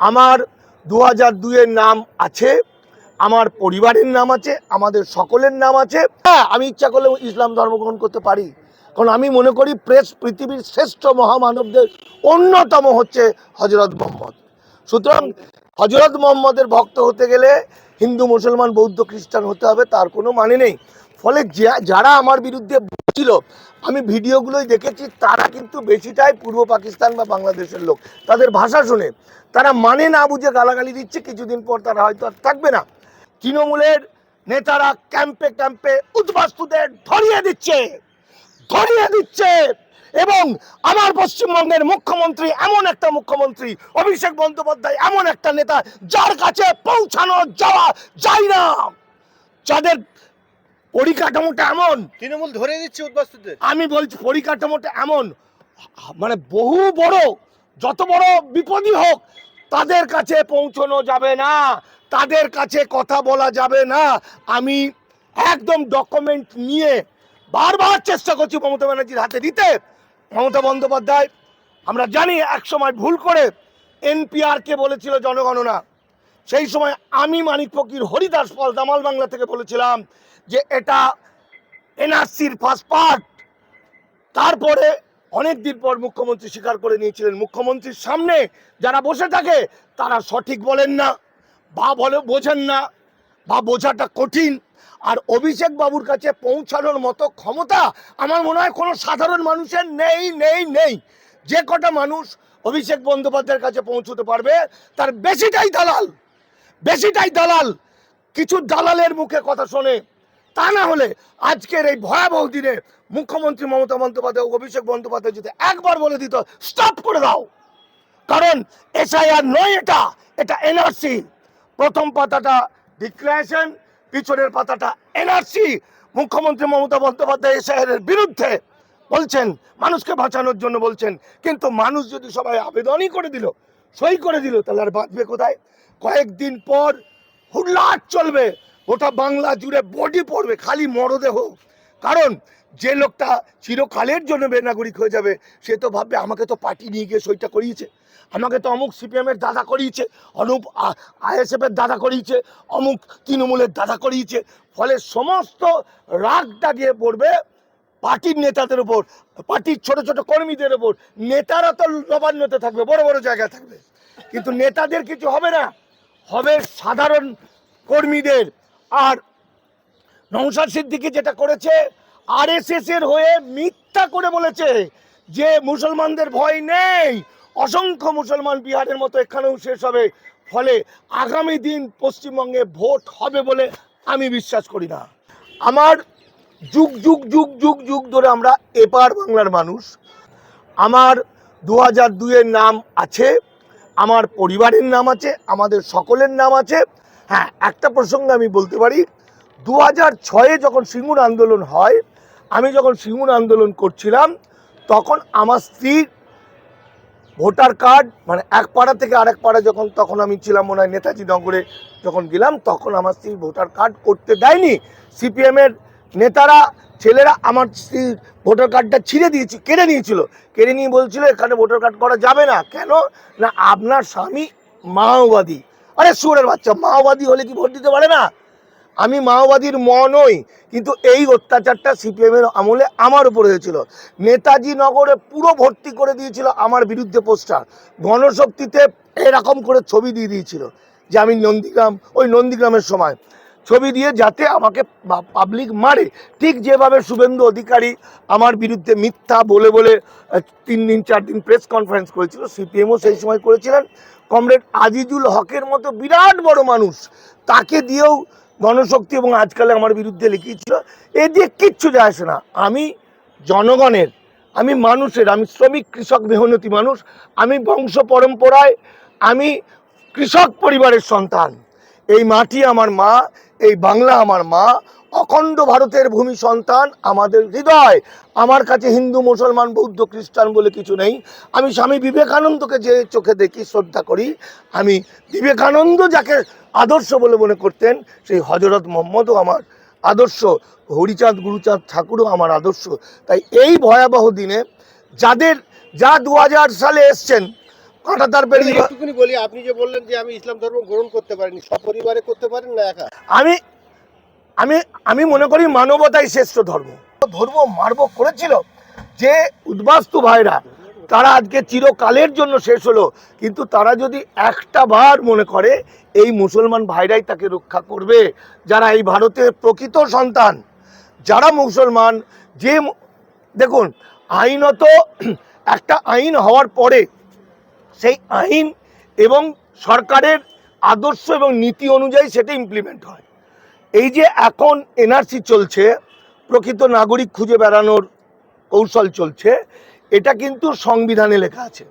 আমার দু হাজার দুইয়ের নাম আছে, আমার পরিবারের নাম আছে, আমাদের সকলের নাম আছে। হ্যাঁ আমি ইচ্ছা করলে ইসলাম ধর্ম গ্রহণ করতে পারি। কারণ আমি মনে করি প্রেস পৃথিবীর শ্রেষ্ঠ মহামানবদের অন্যতম হচ্ছে হজরত মোহাম্মদ। সুতরাং হজরত মোহাম্মদের ভক্ত হতে গেলে হিন্দু, মুসলমান, বৌদ্ধ, খ্রিস্টান হতে হবে, তার কোনো মানে নেই। ফলে যারা আমার বিরুদ্ধে ছিল। আমি ভিডিওগুলোই দেখেছি, তারা কিন্তু বেশিটাই পূর্ব পাকিস্তান বা বাংলাদেশের লোক। তাদের ভাষা শুনে। তারা মানে না বুঝে গালাগালি দিচ্ছে, কিছুদিন পর তারা হয়তো আর থাকবে না। তৃণমূলের নেতারা ক্যাম্পে ক্যাম্পে উদ্বাস্তুদের ধরিয়ে দিচ্ছে ধরিয়ে দিচ্ছে। এবং আমার পশ্চিমবঙ্গের মুখ্যমন্ত্রী এমন একটা মুখ্যমন্ত্রী, অভিষেক বন্দ্যোপাধ্যায় এমন একটা নেতা, যার কাছে পৌঁছানো যাওয়া যায় না। যাদের পরিকাঠামোটা এমন। তৃণমূল ধরে দিচ্ছে উদ্বাস্তুদের। আমি বলছি পরিকাঠামোটা এমন। মানে বহু বড় যত বড় বিপদই হোক তাদের কাছে পৌঁছানো যাবে না। তাদের কাছে কথা বলা যাবে না। আমি একদম ডকুমেন্ট নিয়ে বারবার চেষ্টা করছি মমতা ব্যানার্জির হাতে দিতে। মমতা বন্দ্যোপাধ্যায় আমরা জানি এক সময় ভুল করে এনপিআরকে বলেছিল জনগণনা। সেই সময় আমি মানিক ফকির হরিদাস পাল দামাল বাংলা থেকে বলেছিলাম যে এটা এনআরসির ফার্স্ট পার্ট তারপরে অনেক দিন পর মুখ্যমন্ত্রী স্বীকার করে নিয়েছিলেন। মুখ্যমন্ত্রীর সামনে যারা বসে থাকে, তারা সঠিক বলেন না, বা বলে, বোঝেন না, বা বোঝাটা কঠিন। আর অভিষেক বাবুর কাছে পৌঁছানোর মতো ক্ষমতা আমার মনে হয় কোনো সাধারণ মানুষের নেই নেই নেই। যে কটা মানুষ অভিষেক বন্দ্যোপাধ্যায়ের কাছে পৌঁছতে পারবে, তার বেশিটাই দালাল। বেশিটাই দালাল। কিছু দালালের মুখে কথা শোনে। তা না হলে আজকের এই ভয়াবহ দিনে মুখ্যমন্ত্রী মমতা বন্দ্যোপাধ্যায় অভিষেক বন্দ্যোপাধ্যায় যদি একবার বলে দিত স্টপ করে দাও। কারণ এসআইআর নয় এটা এটা এনআরসি। প্রথম পাতাটা ডিক্লারেশন পিছনের পাতাটা এনআরসি। মুখ্যমন্ত্রী মমতা বন্দ্যোপাধ্যায় এসআইআর বিরুদ্ধে বলছেন, মানুষকে বাঁচানোর জন্য বলছেন, কিন্তু মানুষ যদি সবাই আবেদনই করে দিল, সই করে দিল, তাহলে আর বাঁচবে কোথায়? কয়েকদিন পর হুল্লাট চলবে। গোটা বাংলা জুড়ে বডি পড়বে, খালি মরদেহ। কারণ যে লোকটা চিরকালের জন্য বেনাগরিক হয়ে যাবে, সে তো ভাববে, আমাকে তো পার্টি নিয়ে গিয়ে সইটা করিয়েছে। আমাকে তো অমুক সিপিএমের দাদা করিয়েছে, অনুপ আইএসএফের দাদা করিয়েছে, অমুক তৃণমূলের দাদা করিয়েছে। ফলে সমস্ত রাগটা গিয়ে পড়বে পার্টির নেতাদের উপর, পার্টির ছোট ছোট কর্মীদের উপর। নেতারা তো নবান্নতে থাকবে, বড় বড় জায়গায় থাকবে। কিন্তু নেতাদের কিছু হবে না। হবে সাধারণ কর্মীদের আর নৌসাদ সিদ্দিকি যেটা করেছে আরএসএস এর হয়ে মিথ্যা করে বলেছে যে মুসলমানদের ভয় নেই। অসংখ্য মুসলমান বিহারের মতো এখানেও শেষ হবে। ফলে আগামী দিন পশ্চিমবঙ্গে ভোট হবে বলে আমি বিশ্বাস করি না। আমার যুগ যুগ যুগ যুগ যুগ ধরে আমরা এপার বাংলার মানুষ। আমার দু হাজার দুইয়ের নাম আছে, আমার পরিবারের নাম আছে, আমাদের সকলের নাম আছে। হ্যাঁ একটা প্রসঙ্গে আমি বলতে পারি দু হাজার ছয়ে যখন সিঙ্গুর আন্দোলন হয়, আমি যখন সিঙ্গুর আন্দোলন করছিলাম, তখন আমার স্ত্রীর ভোটার কার্ড মানে এক পাড়া থেকে আরেক পাড়া যখন, তখন আমি ছিলাম মনে হয় নেতাজি নগরে যখন গেলাম, তখন আমার স্ত্রীর ভোটার কার্ড করতে দেয়নি। সিপিএমের নেতারা, ছেলেরা আমার স্ত্রীর ভোটার কার্ডটা ছিঁড়ে দিয়েছি, কেড়ে নিয়েছিল। কেড়ে নিয়ে বলছিল, এখানে ভোটার কার্ড করা যাবে না। কেন? না, আপনার স্বামী মাওবাদী। আরে সুরের বাচ্চা, মাওবাদী হলে কি ভোট দিতে পারে না? আমি মাওবাদীর ম নই, কিন্তু এই অত্যাচারটা সিপিএমের আমলে আমার উপর হয়েছিল। নেতাজি নগরে পুরো ভর্তি করে দিয়েছিল আমার বিরুদ্ধে পোস্টার। গণশক্তিতে এরকম করে ছবি দিয়ে দিয়েছিল যে আমি নন্দীগ্রাম, ওই নন্দীগ্রামের সময়। ছবি দিয়ে যাতে আমাকে পাবলিক মারে। ঠিক যেভাবে শুভেন্দু অধিকারী আমার বিরুদ্ধে মিথ্যা বলে বলে তিন দিন, চার দিন প্রেস কনফারেন্স করেছিল, সিপিএমও সেই সময় করেছিলেন। কমরেড আজিজুল হকের মতো বিরাট বড় মানুষ, তাকে দিয়েও গণশক্তি এবং আজকালে আমার বিরুদ্ধে লিখিয়েছিল। এ দিয়ে কিচ্ছু যায় আসে না। আমি জনগণের, আমি মানুষের, আমি শ্রমিক, কৃষক, মেহনতি মানুষ, আমি বংশ পরম্পরায়, আমি কৃষক পরিবারের সন্তান। এই মাটি আমার মা, এই বাংলা আমার মা অখণ্ড ভারতের ভূমি সন্তান আমাদের হৃদয়। আমার কাছে হিন্দু মুসলমান বৌদ্ধ খ্রিস্টান বলে কিছু নেই। আমি স্বামী বিবেকানন্দকে যে চোখে দেখি শ্রদ্ধা করি। আমি বিবেকানন্দ যাকে আদর্শ বলে মনে করতেন সেই হজরত মোহাম্মদও আমার আদর্শ। হরিচাঁদ গুরুচাঁদ ঠাকুরও আমার আদর্শ। তাই এই ভয়াবহ দিনে যাদের যা দু হাজার সালে এসছেন কাঁটাতার বলি আপনি যে বললেন যে আমি ইসলাম ধর্ম গ্রহণ করতে পারিনি সপরিবারে করতে পারেন না একা? আমি আমি আমি মনে করি মানবতাই শ্রেষ্ঠ ধর্ম। ধর্ম মার্ব করেছিল যে উদ্বাস্তু ভাইরা, তারা আজকে চিরকালের জন্য শেষ হলো। কিন্তু তারা যদি একটা বার মনে করে, এই মুসলমান ভাইরাই তাকে রক্ষা করবে। যারা এই ভারতের প্রকৃত সন্তান, যারা মুসলমান, যে দেখুন, আইনত একটা আইন হওয়ার পরে, সেই আইন এবং সরকারের আদর্শ এবং নীতি অনুযায়ী সেটা ইমপ্লিমেন্ট হয়। এই যে এখন এনআরসি চলছে, প্রকৃত নাগরিক খুঁজে বেড়ানোর কৌশল চলছে, এটা কিন্তু সংবিধানে লেখা আছে।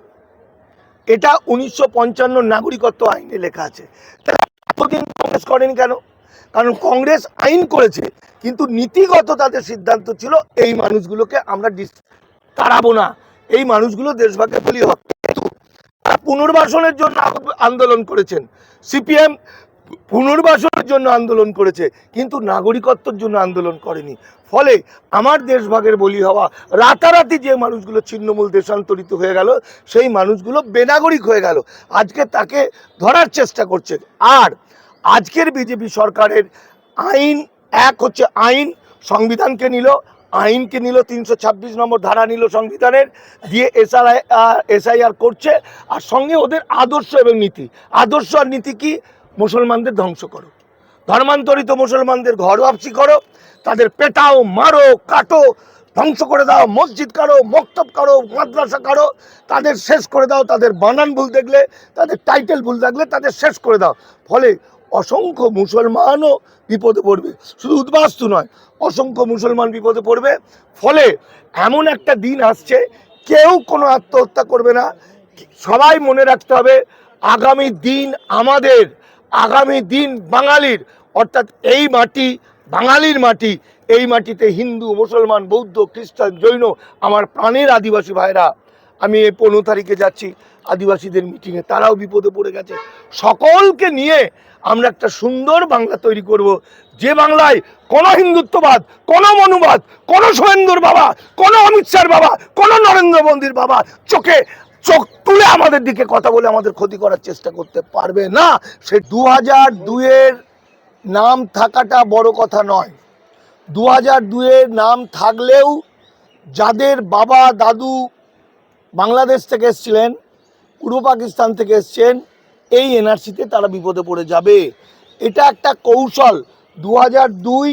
এটা উনিশশো পঞ্চান্ন নাগরিকত্ব আইনে লেখা আছে। এতদিন কংগ্রেস করেনি কেন? কারণ কংগ্রেস আইন করেছে, কিন্তু নীতিগত তাদের সিদ্ধান্ত ছিল, এই মানুষগুলোকে আমরা ডিস- তাড়াবো না। এই মানুষগুলো দেশভাগে বলি হবে পুনর্বাসনের জন্য আন্দোলন করেছেন। সিপিএম পুনর্বাসনের জন্য আন্দোলন করেছে, কিন্তু নাগরিকত্বর জন্য আন্দোলন করেনি। ফলে আমার দেশভাগের বলি হওয়া, রাতারাতি যে মানুষগুলো ছিন্নমূল দেশান্তরিত হয়ে গেল, সেই মানুষগুলো বেনাগরিক হয়ে গেল। আজকে তাকে ধরার চেষ্টা করছে। আর আজকের বিজেপি সরকারের আইন এক হচ্ছে আইন, সংবিধানকে নিল, আইনকে নিল, তিনশো ছাব্বিশ নম্বর ধারা নিল সংবিধানের, দিয়ে এসআরআই এসআইআর করছে, আর সঙ্গে ওদের আদর্শ এবং নীতি। আদর্শ আর নীতি কি? মুসলমানদের ধ্বংস করো। ধর্মান্তরিত মুসলমানদের ঘর ওয়াপসি করো, তাদের পেটাও, মারো, কাটো, ধ্বংস করে দাও, মসজিদ কারও মক্তব কারও মাদ্রাসা কারও তাদের শেষ করে দাও, তাদের বানান ভুল দেখলে, তাদের টাইটেল ভুল থাকলে তাদের শেষ করে দাও। ফলে অসংখ্য মুসলমানও বিপদে পড়বে। শুধু উদ্বাস্তু নয়, অসংখ্য মুসলমান বিপদে পড়বে। ফলে এমন একটা দিন আসছে, কেউ কোনো আত্মহত্যা করবে না। সবাই মনে রাখতে হবে, আগামী দিন আমাদের আগামী দিন বাঙালির, অর্থাৎ এই মাটি, বাঙালির মাটি, এই মাটিতে হিন্দু, মুসলমান, বৌদ্ধ, খ্রিস্টান, জৈন, আমার প্রাণের আদিবাসী ভাইরা, আমি এই পনেরো তারিখে যাচ্ছি আদিবাসীদের মিটিংয়ে তারাও বিপদে পড়ে গেছে। সকলকে নিয়ে আমরা একটা সুন্দর বাংলা তৈরি করব। যে বাংলায় কোনো হিন্দুত্ববাদ, কোনো মনুবাদ, কোনো শুভেন্দুর বাবা, কোনো অমিত বাবা, কোনো নরেন্দ্র মোদীর বাবা চোখে চোখ তুলে আমাদের দিকে কথা বলে আমাদের ক্ষতি করার চেষ্টা করতে পারবে না। সে দু হাজার দুয়ের নাম থাকাটা বড় কথা নয়। দু হাজার দুয়ের নাম থাকলেও যাদের বাবা, দাদু বাংলাদেশ থেকে এসছিলেন, পূর্ব পাকিস্তান থেকে এসছেন, এই এনআরসিতে তারা বিপদে পড়ে যাবে। এটা একটা কৌশল। দু দুই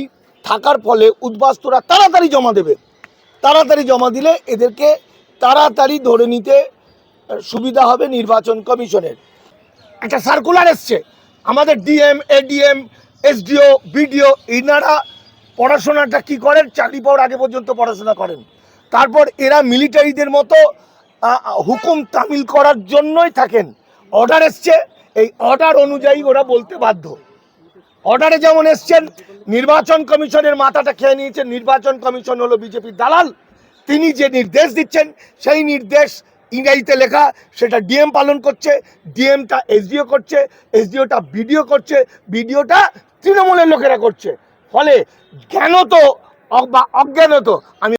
থাকার ফলে উদ্বাস্তুরা তাড়াতাড়ি জমা দেবে। তাড়াতাড়ি জমা দিলে এদেরকে তাড়াতাড়ি ধরে নিতে সুবিধা হবে নির্বাচন কমিশনের। একটা সার্কুলার এসছে। আমাদের ডিএম এডিএম এসডিও বিডিও ইনারা পড়াশোনাটা কি করেন? চাকরি পাওয়ার আগে পর্যন্ত পড়াশোনা করেন। তারপর এরা মিলিটারিদের মতো হুকুম তামিল করার জন্যই থাকেন। অর্ডার এসছে। এই অর্ডার অনুযায়ী ওরা বলতে বাধ্য। অর্ডারে যেমন এসছেন, নির্বাচন কমিশনের মাথাটা খেয়ে নিয়েছেন। নির্বাচন কমিশন হলো বিজেপির দালাল। তিনি যে নির্দেশ দিচ্ছেন, সেই নির্দেশ ইংরাজিতে লেখা, সেটা ডিএম পালন করছে ডিএমটা এসডিও করছে এসডিওটা বিডিও করছে বিডিওটা তৃণমূলের লোকেরা করছে। ফলে জ্ঞানত বা অজ্ঞানত আমি